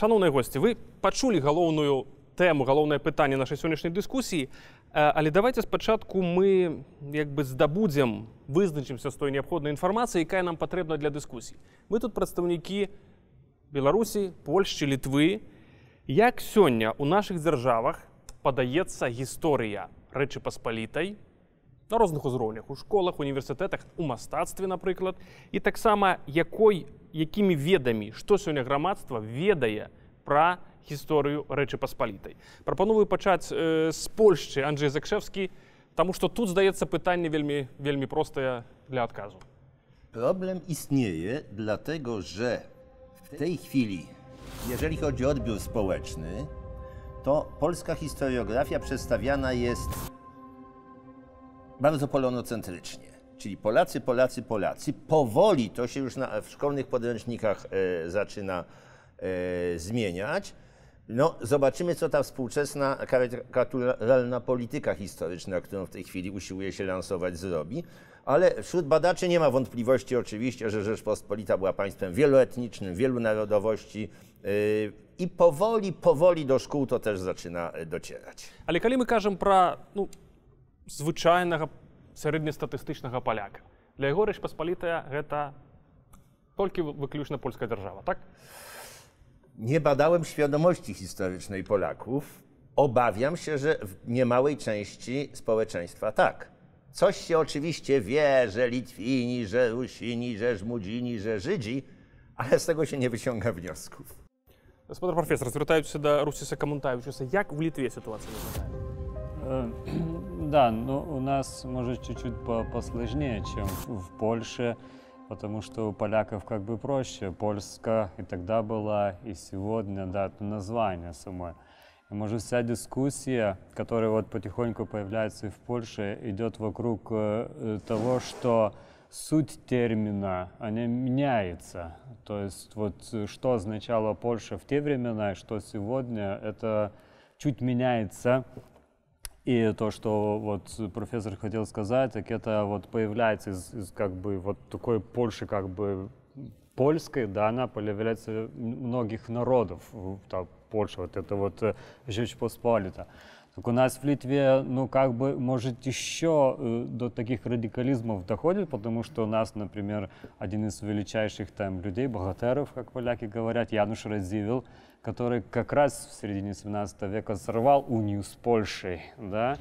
шановныя госці вы пачулі галоўную тэму галоўнае пытанне нашай сённяшняй дыскусіі але давайте спачатку мы як бы здабудзем вызначымся з той неабходнай інфармацыі якая нам патрэбна для дыскусій мы тут прадстаўнікі беларусі польшчы літвы як сёння у наших дзяржавах падаецца гісторыя рэчы паспалітай на розных узроўнях у школах універсітэтах у мастацтве напрыклад і таксама якой якімі ведамі што сёння грамадства ведае пра гісторыю рэчы паспалітай прапановую пачаць э, з польшчы Анджей закшewski таму што тут здаецца пытанне вельмі вельмі простае для адказу Problem istnieje, dlatego że w tej chwili, jeżeli chodzi o odbiór społeczny, to polska historiografia przedstawiana jest bardzo polonocentrycznie. Czyli Polacy, Polacy, Polacy. Powoli to się już na, w szkolnych podręcznikach e, zaczyna e, zmieniać. No, zobaczymy, co ta współczesna karykaturalna polityka historyczna, którą w tej chwili usiłuje się lansować, zrobi. Ale wśród badaczy nie ma wątpliwości oczywiście, że Rzeczpospolita była państwem wieloetnicznym, wielu narodowości yy, i powoli, powoli do szkół to też zaczyna docierać. Ale kiedy my кажемо про ну, звичайного середньостатистичного поляка, для його Річ Посполита це тільки виключно польська держава, так? nie badałem świadomości historycznej Polaków. Obawiam się, że w niemałej części społeczeństwa tak. Coś się oczywiście wie, że Litwini, że Rusini, że Żmudzini, że Żydzi, ale z tego się nie wyciąga wniosków. Господар професор, звертаюся до Русіса Камунтаевичуса. Як в Литве ситуация выглядает? Да, ну у нас может чуть-чуть посложнее, чем в Польше потому что у поляков как бы проще. Польска и тогда была, и сегодня, да, название самое. И может вся дискуссия, которая вот потихоньку появляется и в Польше, идет вокруг э, того, что суть термина, она меняется. То есть вот что означало Польша в те времена, и что сегодня, это чуть меняется. И то, что вот профессор хотел сказать, так это вот появляется из, из как бы вот такой Польши как бы польской, да, она появляется многих народов, там, Польша, вот это вот Жечь Посполита. Так у нас в Литве, ну, как бы, может, еще э, до таких радикализмов доходит, потому что у нас, например, один из величайших там людей, богатыров, как поляки говорят, Януш Радзивилл, который как раз в середине 17 века сорвал унию с Польшей, да.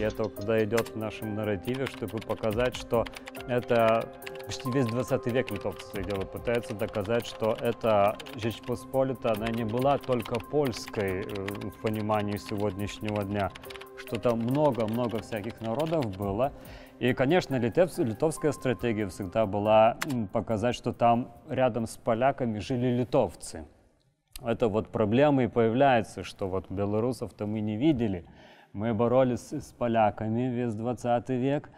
И это когда идет в нашем нарративе, чтобы показать, что это почти весь 20 век литовцы дело пытаются доказать, что эта Жечь Посполита, она не была только польской э, в понимании сегодняшнего дня, что там много-много всяких народов было. И, конечно, литов, литовская стратегия всегда была показать, что там рядом с поляками жили литовцы это вот проблема и появляется, что вот белорусов-то мы не видели. Мы боролись с поляками весь 20 век,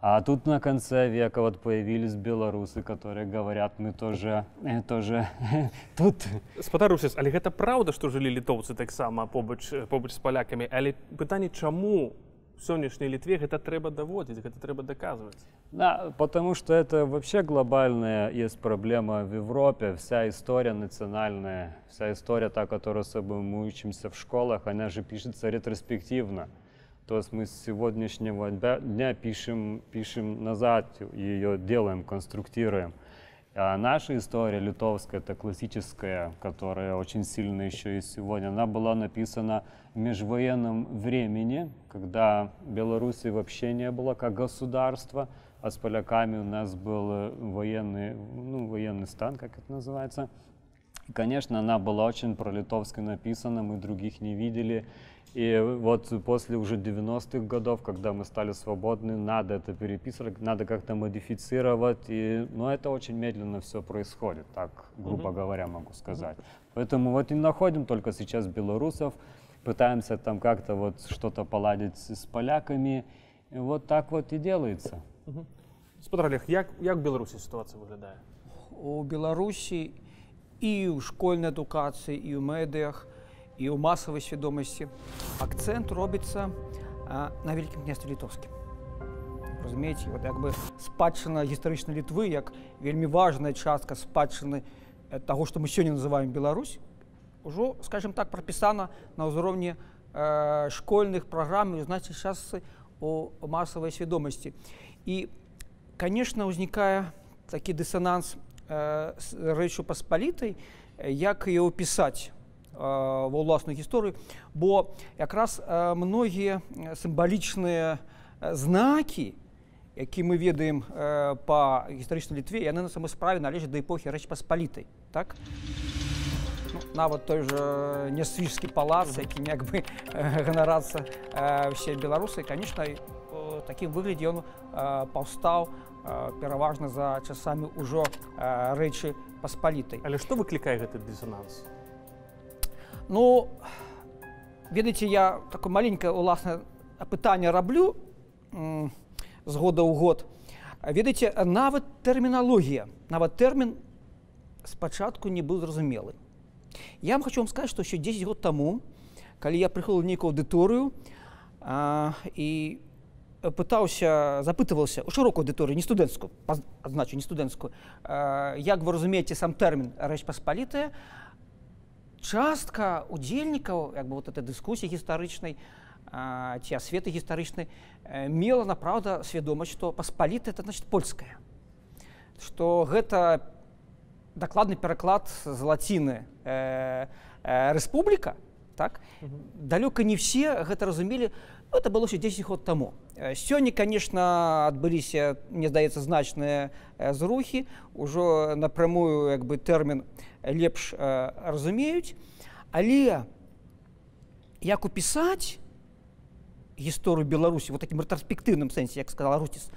а тут на конце века вот появились белорусы, которые говорят, мы тоже, э, тоже тут. Спадарусіс, але гэта праўда, што жылі літоўцы таксама побач, побач з палякамі, але пытанне чаму Сённяшняй літве гэта трэба даводзіць гэта трэба доказывать. Да потому что это вообще глобальная есть проблема в европе. Вся история национальная вся история та которую с собой мы учимся в школах она же пишется ретроспективно. То есть мы с сегодняшнего дня пишем пишем назад ее делаем конструктируем. А наша история литовская, это классическая, которая очень сильно еще и сегодня, она была написана в межвоенном времени, когда Беларуси вообще не было как государства, а с поляками у нас был военный, ну, военный стан, как это называется. И, конечно, она была очень пролитовски написана, мы других не видели. И вот после уже 90-х годов, когда мы стали свободны, надо это переписывать, надо как-то модифицировать. И, но ну, это очень медленно все происходит, так, грубо mm-hmm. говоря, могу сказать. Mm-hmm. Поэтому вот и находим только сейчас белорусов, пытаемся там как-то вот что-то поладить с поляками. И вот так вот и делается. Mm-hmm. Господар Олег, як, як в Білорусі ситуація виглядає? У Білорусі і у школьній едукації, і у медіях – і ў масавай свядомасці акцэнт робіцца на вялікім княстве літоўскім разумееце вот як бы спадчына гістарычнай літвы як вельмі важная частка спадчыны э, того, что мы сегодня называем Беларусь, уже, скажем так, прописано на уровне э, школьных программ и, значит, сейчас о массовой сведомости. И, конечно, возникая такий диссонанс э, з Речу Посполітой, як її описати ва ўласную гісторыю бо якраз многія сімвалічныя знакі які мы ведаем па гістарычнай літве яны на самой справе належаць да эпохі рэч паспалітай так ну, нават той же нясвіжскі палац якім як бы ганарацца все беларусы конечно такім выглядзе ён паўстаў пераважна за часамі ўжо рэчы паспалітай але што выклікае гэты дысонанс Ну, ведаеце, я такое маленькае уласнае пытанне раблю з года ў год. Ведаеце, нават тэрміналогія, нават тэрмін спачатку не быў зразумелы. Я вам хочу вам сказаць, што еще 10 год таму, калі я прыходзіў нейкую аўдыторыю і пытаўся запытываўся у шырокую аўдыторыю не студэнцкую адзначу не студэнцкую як вы разумееце сам тэрмін рэч паспалітая частка удзельнікаў як бы вот этой дыскусіі гістарычнай ці асветы гістарычнай мела направда свядомасць што паспаліта это значит польская. Что гэта дакладны пераклад з лаціны э, э, рэспубліка так далёка не все гэта разумелі ну, это было 10 год таму сёння конечно адбыліся мне здаецца значныя зрухі ўжо напрамую як бы тэрмін лепш э, разумеюць але як упісаць гісторыю беларусі вот таким рэтраспектыўным сэнсе як сказала руціс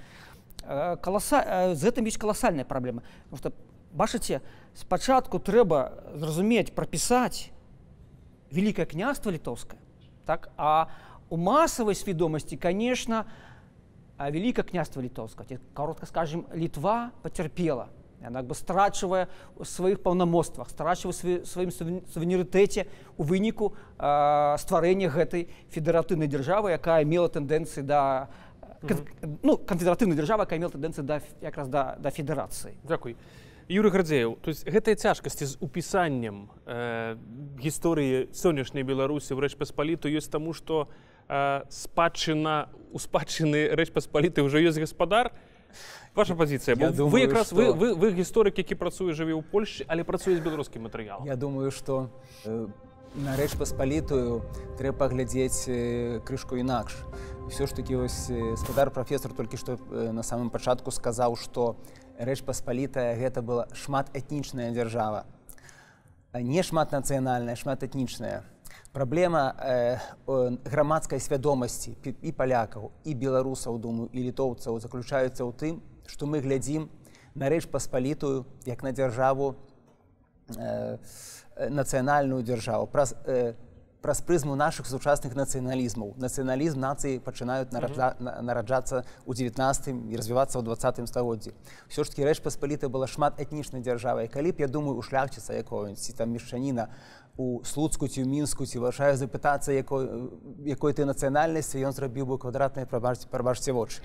э, каласа э, з гэтым ёсць каласальная праблема что бачыце спачатку трэба зразумець прапісаць великое княства літоўскае так а у масавай свядомасці конечно великое княства літоўска коротко скажем літва потерпела Яна бы страчвае у сваіх паўнамоцтвах, страчвае сваім суверэнітэце у выніку э, стварэння гэтай федэратыўнай дзяржавы, якая мела тэндэнцыі да ну, канфедэратыўнай дзяржавы, якая мела тэндэнцыі да якраз да, да федэрацыі. Дзякуй. Юры градзеяў то есть гэтыя цяжкасці з упісаннем э, гісторыі сённяшняй беларусі в рэч паспаліту ёсць таму што э, спадчына у спадчыны рэч паспаліты ўжо ёсць гаспадар. Ваша пазіцыя вы якраз што... вы, вы, вы гісторык які працуе жыве ў Польшы але працуе з беларускім матэрыялам. Я думаю что э, на рэч паспалітую трэба паглядзець крышку інакш. Всё ж такі вось спадар прафесор толькі што на самым пачатку сказаў, што рэч паспалітая гэта была шмат этнічная дзяржава. Не шмат нацыянальная, шмат этнічная. Праблема э, грамадскай свядомасці і палякаў і беларусаў думаю і літоўцаў заключаецца ў тым, што мы глядзім на рэч паспалітую як на дзяржаву э, нацыянальную дзяржаву праз, э, праз прызму нашых сучасных нацыяналізмаў нацыяналізм нацыі пачынаюць нараджа, нараджацца ў 19 і развівацца ў двадцатым стагоддзі ўсё ж таки рэч паспаліта была шмат этнічнай дзяржавай калі б я думаю у шляхціца якого-нибудь там мешчаніна у слуцку ці ў мінску ці вырашаю запытацца якой якой ты нацыянальнасці ён зрабіў бы квадратныя прабачце прабачце вочы.